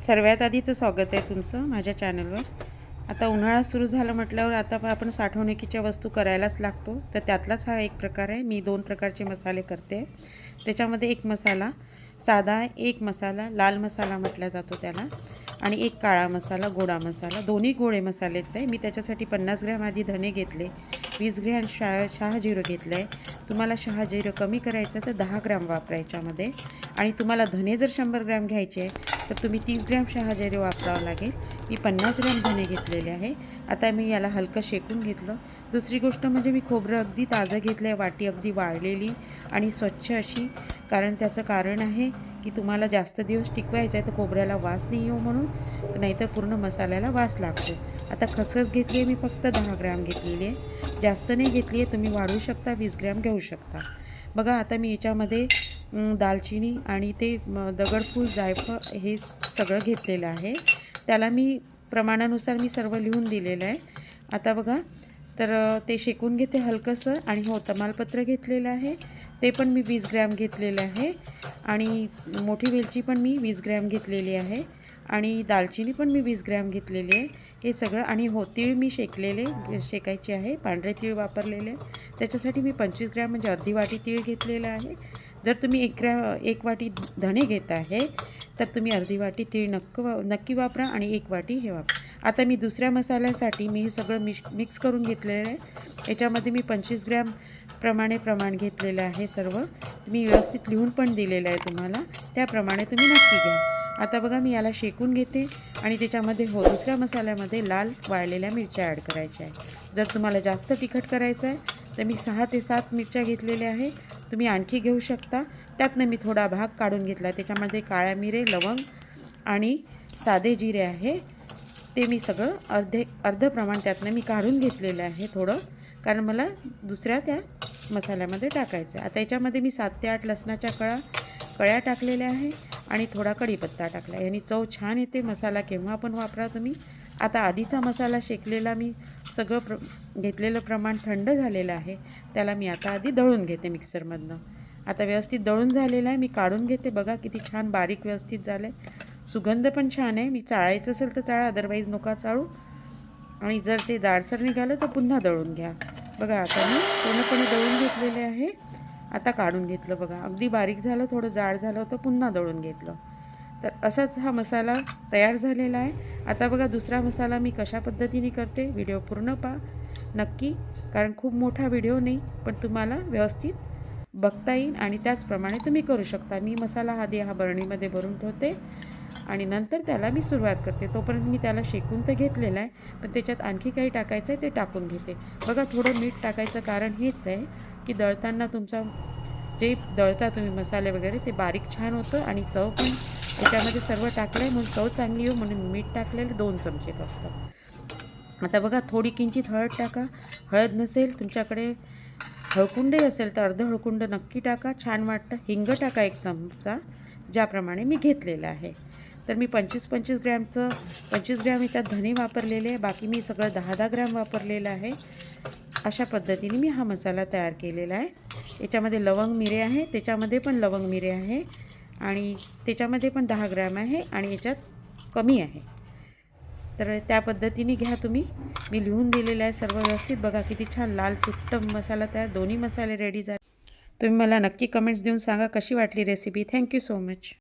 सर्वात आधी तर स्वागत आहे तुमचं माझ्या चॅनलवर. आता उन्हाळा सुरू झालं म्हटल्यावर आता आपण साठवणुकीच्या वस्तू करायलाच लागतो. तर त्यातलाच हा एक प्रकार आहे. मी दोन प्रकारचे मसाले करते. त्याच्यामध्ये एक मसाला साधा एक मसाला लाल मसाला म्हटला जातो त्याला आणि एक काळा मसाला गोडा मसाला. दोन्ही गोडे मसालेच आहे. मी त्याच्यासाठी पन्नास ग्रॅम आधी धणे घेतले वीस ग्रॅम शा शहा जिरं घेतलं आहे तुम्हाला शहा जिरं कमी करायचं तर दहा ग्रॅम वापरायच्यामध्ये आणि तुम्हाला धने जर शंभर ग्रॅम घ्यायचे आहे तर तुम्ही तीस ग्रॅम शहा वापरावं लागेल. मी पन्नास ग्रॅम धने घेतलेले आहे. आता मी याला हलकं शेकून घेतलं. दुसरी गोष्ट म्हणजे मी खोबरं अगदी ताजं घेतलं आहे वाटी अगदी वाळलेली आणि स्वच्छ अशी. कारण त्याचं कारण आहे की तुम्हाला जास्त दिवस टिकवायचं आहे तर खोबऱ्याला वास नाही येऊ म्हणून. नाहीतर पूर्ण मसाल्याला वास लागतो. आता खसखस घेतली आहे मी फक्त दहा ग्रॅम घेतलेली आहे. जास्त नाही घेतली आहे तुम्ही वाढवू शकता वीस ग्रॅम घेऊ शकता. बघा आता मी याच्यामध्ये दालचिनी आणि ते दगडफूल जायफळ हे सगळं घेतलेलं आहे. त्याला मी प्रमाणानुसार मी सर्व लिहून दिलेलं आहे. आता बघा तर ते शेकून घेते हलकंसं आणि हो तमालपत्र घेतलेलं आहे. ते पण मी वीस ग्रॅम घेतलेलं आहे. आणि मोठी वेलची पण मी वीस ग्रॅम घेतलेली आहे. आणि दालचिनी पण मी वीस ग्रॅम घेतलेली आहे. हे सगळं आणि हो तीळ मी शेकलेले शेकायचे आहे. पांढरे तीळ वापरलेले. त्याच्यासाठी मी पंचवीस ग्रॅम म्हणजे अर्धी वाटी तीळ घेतलेलं आहे. जर तुम्ही एक एक वाटी धणे घेत आहे तर तुम्ही अर्धी वाटी तीळ नक्क वा नक्की वापरा आणि एक वाटी हे वापरा. आता मी दुसऱ्या मसाल्यासाठी मी हे सगळं मिक्स मिक्स करून घेतलेलं आहे. याच्यामध्ये मी पंचवीस ग्रॅम प्रमाणे प्रमाण घेतलेलं आहे सर्व. मी व्यवस्थित लिहून पण दिलेलं आहे तुम्हाला. त्याप्रमाणे तुम्ही नक्की घ्या. आता बघा मी याला शेकून घेते आणि त्याच्यामध्ये हो दुसऱ्या मसाल्यामध्ये लाल वाळलेल्या मिरच्या ॲड करायच्या आहे जर तुम्हाला जास्त तिखट करायचं आहे तर मी सहा ते सात मिरच्या घेतलेल्या आहे तुम्ही आणखी घेऊ शकता. त्यातनं मी थोडा भाग काढून घेतला. त्याच्यामध्ये काळ्या मिरे लवंग आणि साधे जिरे आहे. ते मी सगळं अर्धे अर्ध प्रमाण त्यातनं मी काढून घेतलेलं आहे थोडं कारण मला दुसऱ्या त्या मसाल्यामध्ये टाकायचं आहे. आता याच्यामध्ये मी सात ते आठ लसणाच्या कळा कळ्या टाकलेल्या आहे आणि थोडा कढीपत्ता टाकला याने चव छान येते. मसाला केव्हा पण वापरा तुम्ही. आता आधीचा मसाला शेकलेला मी सगळं प्र घेतलेलं प्रमाण थंड झालेलं आहे. त्याला मी आता आधी दळून घेते मिक्सरमधनं. आता व्यवस्थित दळून झालेलं आहे. मी काढून घेते. बघा किती छान बारीक व्यवस्थित झालं आहे सुगंध पण छान आहे. मी चाळायचं असेल तर चाळा अदरवाईज नका चाळू. आणि जर ते जाडसर निघालं तर पुन्हा दळून घ्या. बघा आता मी पूर्णपणे दळून घेतलेले आहे. आता काढून घेतलं बघा. अगदी बारीक झालं थोडं जाड झालं होतं पुन्हा दळून घेतलं. तर असाच हा मसाला तयार झालेला आहे. आता बघा दुसरा मसाला मी कशा पद्धतीने करते व्हिडिओ पूर्ण पा नक्की कारण खूप मोठा व्हिडिओ नाही पण तुम्हाला व्यवस्थित बघता येईल आणि त्याचप्रमाणे तुम्ही करू शकता. मी मसाला आधी हा बरणीमध्ये भरून ठेवते आणि नंतर त्याला मी सुरुवात करते. तोपर्यंत मी त्याला शेकून तर घेतलेला आहे पण त्याच्यात आणखी काही टाकायचं आहे ते टाकून घेते. बघा थोडं मीठ टाकायचं कारण हेच आहे की दळताना तुमचा जे दळता तुम्ही मसाले वगैरे ते बारीक छान होतं आणि चव पण याच्यामध्ये सर्व टाकलं आहे म्हणून चव चांगली येऊ म्हणून मीठ टाकलेलं दोन चमचे फक्त. आता बघा थोडी किंचित हळद टाका. हळद नसेल तुमच्याकडे हळकुंडही असेल तर अर्ध हळकुंड नक्की टाका. छान वाटतं. हिंग टाका एक चमचा ज्याप्रमाणे मी घेतलेलं आहे. तर मी पंचवीस पंचवीस ग्रॅमचं पंचवीस ग्रॅम याच्यात धने वापरलेले आहे. बाकी मी सगळं दहा दहा ग्रॅम वापरलेलं आहे. अशा पद्धतीने मी हा मसाला तयार केलेला आहे. याच्यामध्ये लवंग मिरे आहे. त्याच्यामध्ये पण लवंग मिरे आहे. आणि त्याच्यामध्ये पण दहा ग्रॅम आहे आणि याच्यात कमी आहे. तर त्या पद्धतीने घ्या तुम्ही. मी लिहून दिलेलं आहे सर्व व्यवस्थित. बघा किती छान लाल चुट्ट मसाला तयार. दोन्ही मसाले रेडी झाले. तुम्ही मला नक्की कमेंट्स देऊन सांगा कशी वाटली रेसिपी थँक्यू सो मच